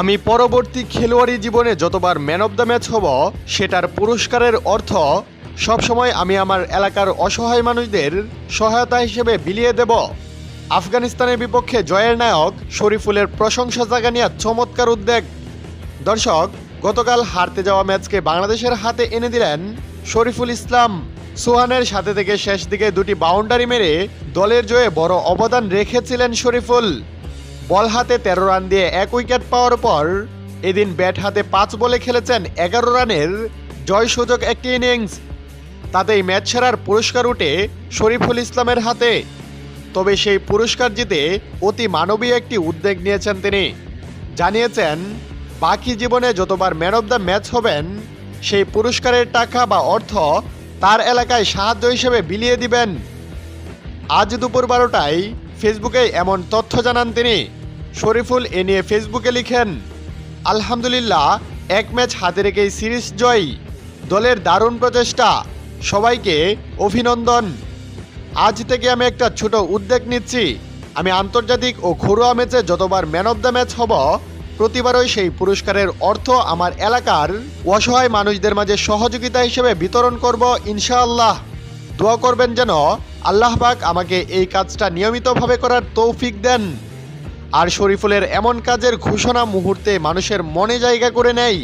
আমি পরবর্তী খেলোয়াড়ি জীবনে যতবার ম্যান অব দ্য ম্যাচ হব, সেটার পুরস্কারের অর্থ সবসময় আমি আমার এলাকার অসহায় মানুষদের সহায়তা হিসেবে বিলিয়ে দেব। আফগানিস্তানের বিপক্ষে জয়ের নায়ক শরীফুলের প্রশংসা জাগানিয়া চমৎকার উদ্বেগ। দর্শক, গতকাল হারতে যাওয়া ম্যাচকে বাংলাদেশের হাতে এনে দিলেন শরীফুল ইসলাম। সোহানের সাথে থেকে শেষ দিকে দুটি বাউন্ডারি মেরে দলের জয়ে বড় অবদান রেখেছিলেন শরীফুল। বল হাতে তেরো রান দিয়ে এক উইকেট পাওয়ার পর এদিন ব্যাট হাতে পাঁচ বলে খেলেছেন এগারো রানের জয় সুযোগ একটি ইনিংস। তাতেই ম্যাচ সেরার পুরস্কার উঠে শরীফুল ইসলামের হাতে। তবে সেই পুরস্কার জিতে অতি মানবীয় একটি উদ্যোগ নিয়েছেন তিনি। জানিয়েছেন, বাকি জীবনে যতবার ম্যান অব দ্য ম্যাচ হবেন, সেই পুরস্কারের টাকা বা অর্থ তার এলাকায় সাহায্য হিসেবে বিলিয়ে দিবেন। আজ দুপুর বারোটায় ফেসবুকে এমন তথ্য জানান তিনি। শরীফুল এ নিয়ে ফেসবুকে লিখেন, আলহামদুলিল্লাহ, এক ম্যাচ হাতে রেখেই সিরিজ জয়। দলের দারুণ প্রচেষ্টা। সবাইকে অভিনন্দন। আজ থেকে আমি একটা ছোট উদ্যোগ নিচ্ছি। আমি আন্তর্জাতিক ও ঘরোয়া ম্যাচে যতবার ম্যান অব দ্য ম্যাচ হব, প্রতিবারই সেই পুরস্কারের অর্থ আমার এলাকার অসহায় মানুষদের মাঝে সহযোগিতা হিসেবে বিতরণ করব ইনশাআল্লাহ। দোয়া করবেন যেন আল্লাহ পাক আমাকে এই কাজটা নিয়মিতভাবে করার তৌফিক দেন। আর শরীফুলের এমন কাজের ঘোষণা মুহূর্তে মানুষের মনে জায়গা করে নেয়।